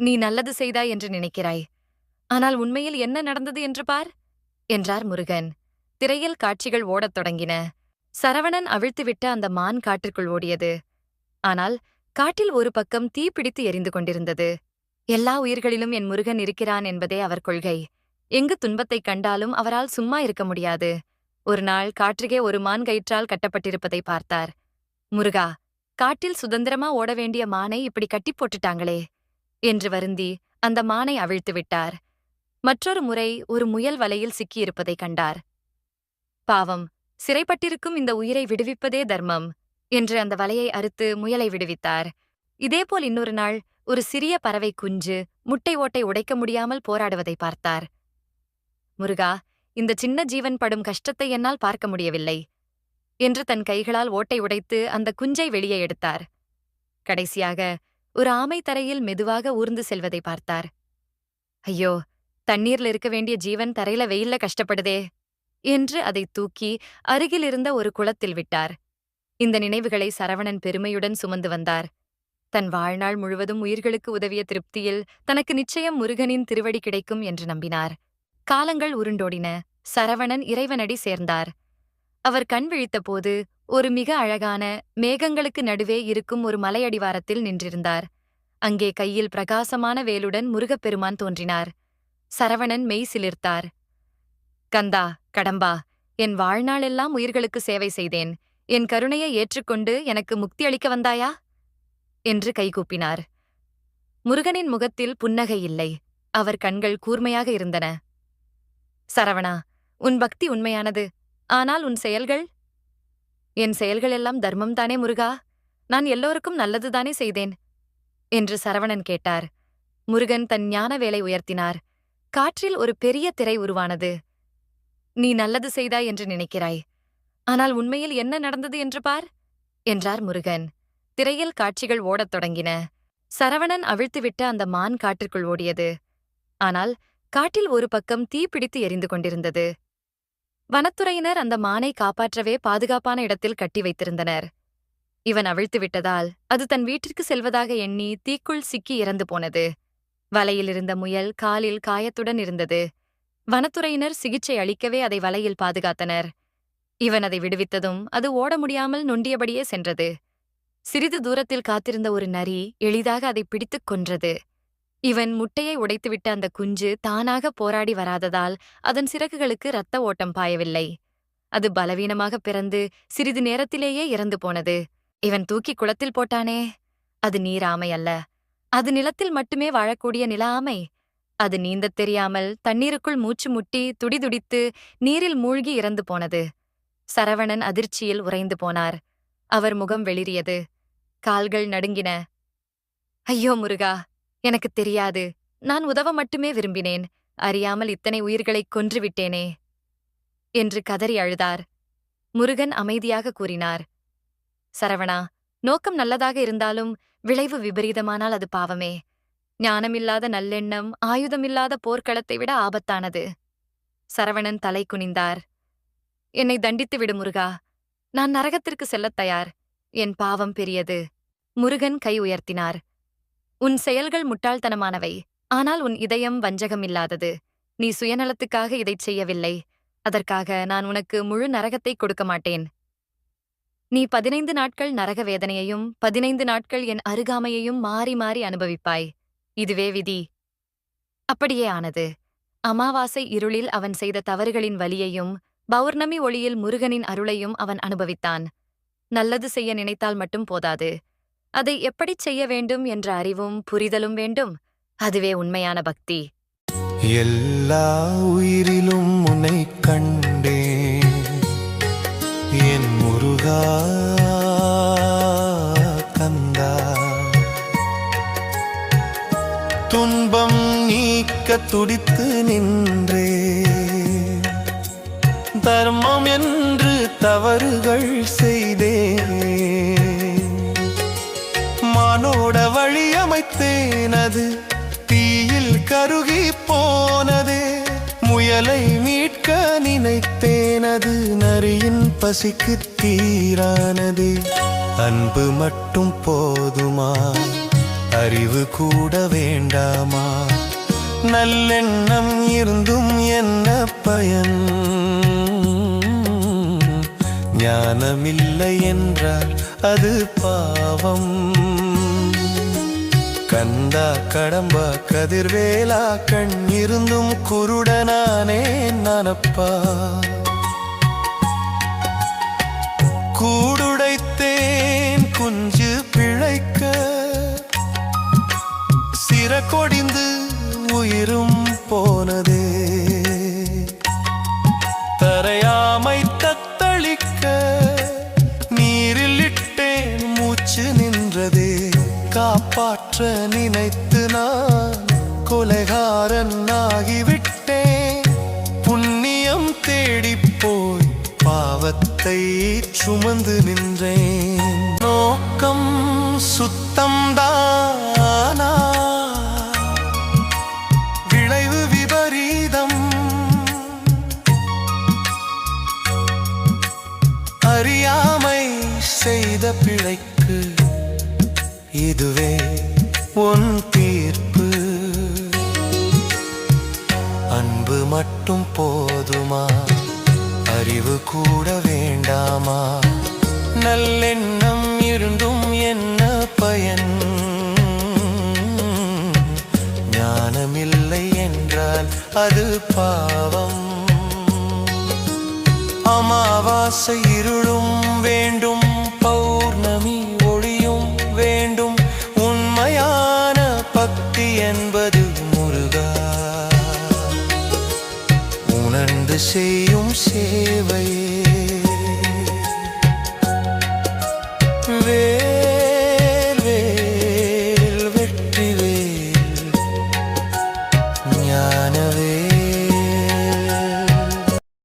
நீ நல்லது செய்தாய் என்று நினைக்கிறாய். ஆனால் உண்மையில் என்ன நடந்தது என்று பார். என்றார் முருகன். திரையில் காட்சிகள் ஓடத் தொடங்கின. சரவணன் அவிழ்த்துவிட்ட அந்த மான் காட்டிற்குள் ஓடியது. ஆனால் காட்டில் ஒரு பக்கம் தீ பிடித்து எரிந்து கொண்டிருந்தது. எல்லா உயிர்களிலும் என் முருகன் இருக்கிறான் என்பதே அவர் கொள்கை. எங்கு துன்பத்தைக் கண்டாலும் அவரால் சும்மா இருக்க முடியாது. ஒரு நாள் காற்றுகே ஒரு மான் கயிற்றால் கட்டப்பட்டிருப்பதை பார்த்தார். முருகா காட்டில் சுதந்திரமா ஓட வேண்டிய மானை இப்படி கட்டி போட்டுட்டாங்களே. என்று வருந்தி அந்த மானை அவிழ்த்து விட்டார். மற்றொரு முறை ஒரு முயல் வலையில் சிக்கியிருப்பதைக் கண்டார். பாவம் சிறைப்பட்டிருக்கும் இந்த உயிரை விடுவிப்பதே தர்மம் என்று அந்த வலையை அறுத்து முயலை விடுவித்தார். இதேபோல் இன்னொரு நாள் ஒரு சிறிய பறவை குஞ்சு முட்டை ஓட்டை உடைக்க முடியாமல் போராடுவதை பார்த்தார். முருகா இந்த சின்ன ஜீவன் படும் கஷ்டத்தை என்னால் பார்க்க முடியவில்லை என்று தன் கைகளால் ஓட்டை உடைத்து அந்த குஞ்சை வெளியே எடுத்தார். கடைசியாக ஒரு ஆமை தரையில் மெதுவாக ஊர்ந்து செல்வதை பார்த்தார். ஐயோ தண்ணீர்ல இருக்க வேண்டிய ஜீவன் தரையில வெயில்ல கஷ்டப்படுதே என்று அதை தூக்கி அருகிலிருந்த ஒரு குளத்தில் விட்டார். இந்த நினைவுகளை சரவணன் பெருமையுடன் சுமந்து வந்தார். தன் வாழ்நாள் முழுவதும் உயிர்களுக்கு உதவிய திருப்தியில் தனக்கு நிச்சயம் முருகனின் திருவடி கிடைக்கும் என்று நம்பினார். காலங்கள் உருண்டோடின. சரவணன் இறைவனடி சேர்ந்தார். அவர் கண் விழித்தபோது ஒரு மிக அழகான மேகங்களுக்கு நடுவே இருக்கும் ஒரு மலையடிவாரத்தில் நின்றிருந்தார். அங்கே கையில் பிரகாசமான வேலுடன் முருகப்பெருமான் தோன்றினார். சரவணன் மெய் சிலிர்த்தார். கந்தா கடம்பா என் வாழ்நாளெல்லாம் உயிர்களுக்கு சேவை செய்தேன். என் கருணையை ஏற்றுக்கொண்டு எனக்கு முக்தி அளிக்க வந்தாயா? என்று கைகூப்பினார். முருகனின் முகத்தில் புன்னகை இல்லை. அவர் கண்கள் கூர்மையாக இருந்தன. சரவணா உன் பக்தி உண்மையானது. ஆனால் உன் செயல்கள் என் செயல்கள் எல்லாம் தர்மம்தானே முருகா? நான் எல்லோருக்கும் நல்லதுதானே செய்தேன்? என்று சரவணன் கேட்டார். முருகன் தன் ஞான வேலை உயர்த்தினார். காற்றில் ஒரு பெரிய திரை உருவானது. நீ நல்லது செய்தாய் என்று நினைக்கிறாய். ஆனால் உண்மையில் என்ன நடந்தது என்று பார் என்றார் முருகன். திரையில் காட்சிகள் ஓடத் தொடங்கின. சரவணன் அவிழ்த்துவிட்ட அந்த மான் காட்டிற்குள் ஓடியது. ஆனால் காட்டில் ஒரு பக்கம் தீ பிடித்து எரிந்து கொண்டிருந்தது. வனத்துறையினர் அந்த மானை காப்பாற்றவே பாதுகாப்பான இடத்தில் கட்டி வைத்திருந்தனர். இவன் அவிழ்த்து விட்டதால் அது தன் வீட்டிற்கு செல்வதாக எண்ணி தீக்குள் சிக்கி இறந்து போனது. வலையில் இருந்த முயல் காலில் காயத்துடன் இருந்தது. வனத்துறையினர் சிகிச்சை அளிக்கவே அதை வலையில் பாதுகாத்தனர். இவன் அதை விடுவித்ததும் அது ஓட முடியாமல் நொண்டியபடியே சென்றது. சிறிது தூரத்தில் காத்திருந்த ஒரு நரி எளிதாக அதை பிடித்துக் கொன்றது. இவன் முட்டையை உடைத்துவிட்ட அந்த குஞ்சு தானாக போராடி வராததால் அதன் சிறகுகளுக்கு இரத்த ஓட்டம் பாயவில்லை. அது பலவீனமாக பிறந்து சிறிது நேரத்திலேயே இறந்து போனது. இவன் தூக்கி குளத்தில் போட்டானே. அது நீராமை அல்ல. அது நிலத்தில் மட்டுமே வாழக்கூடிய நில ஆமை. அது நீந்தத் தெரியாமல் தண்ணீருக்குள் மூச்சு முட்டி துடிதுடித்து நீரில் மூழ்கி இறந்து போனது. சரவணன் அதிர்ச்சியில் உறைந்து போனார். அவர் முகம் வெளிரியது கால்கள் நடுங்கின. ஐயோ முருகா! எனக்குத் தெரியாது. நான் உதவ மட்டுமே விரும்பினேன். அறியாமல் இத்தனை உயிர்களைக் கொன்றுவிட்டேனே. என்று கதறி அழுதார். முருகன் அமைதியாக கூறினார். சரவணா நோக்கம் நல்லதாக இருந்தாலும் விளைவு விபரீதமானால் அது பாவமே. ஞானமில்லாத நல்லெண்ணம் ஆயுதமில்லாத போர்க்களத்தை விட ஆபத்தானது. சரவணன் தலை குனிந்தார். என்னை தண்டித்து விடு முருகா. நான் நரகத்திற்கு செல்லத் தயார். என் பாவம் பெரியது. முருகன் கை உயர்த்தினார். உன் செயல்கள் முட்டாள்தனமானவை ஆனால் உன் இதயம் வஞ்சகம் இல்லாதது நீ சுயநலத்துக்காக இதைச் செய்யவில்லை. அதற்காக நான் உனக்கு முழு நரகத்தை கொடுக்க மாட்டேன். நீ பதினைந்து நாட்கள் நரக வேதனையையும் பதினைந்து நாட்கள் என் அருகாமையையும் மாறி மாறி அனுபவிப்பாய். இதுவே விதி. அப்படியே ஆனது. அமாவாசை இருளில் அவன் செய்த தவறுகளின் வலியையும் பௌர்ணமி ஒளியில் முருகனின் அருளையும் அவன் அனுபவித்தான். நல்லது செய்ய நினைத்தால் மட்டும் போதாது. அதை எப்படிச் செய்ய வேண்டும் என்ற அறிவும் புரிதலும் வேண்டும். அதுவே உண்மையான பக்தி. எல்லா உயிரிலும் உன்னை கண்டேன். என் முருகா கந்தா துன்பம் நீக்க துடித்து நின்றே. தர்மம் என்று தவறுகள் செய் அமைத்தேனது தீயில் கருகி போனதே. முயலை மீட்க நினைத்தேனது. நரியின் பசிக்கு தீரானதே. அன்பு மட்டும் போதுமா? அறிவு கூட வேண்டாமா? நல்லெண்ணம் இருந்தும் என்ன பயன்? ஞானமில்லை என்றால் அது பாவம். கந்தா கடம்பா கதிர்வேலா கண் இருந்தும் குருடனானே நானப்பா. கூடுடைத்தேன் குஞ்சு பிழைக்க சிறகொடிந்து உயிரும் போனதே. தரையா காப்பாற்ற நினைத்து நான் கொலைகாரன் ஆகிவிட்டேன். புண்ணியம் தேடி போய் பாவத்தை சுமந்து நின்றேன். நோக்கம் சுத்தம் இதுவே உன் தீர்ப்பு. அன்பு மட்டும் போதுமா? அறிவு கூட வேண்டாமா? நல்லெண்ணம் இருந்தும் என்ன பயன்? ஞானமில்லை என்றால் அது பாவம். அமாவாசை இருளும் வேண்டும்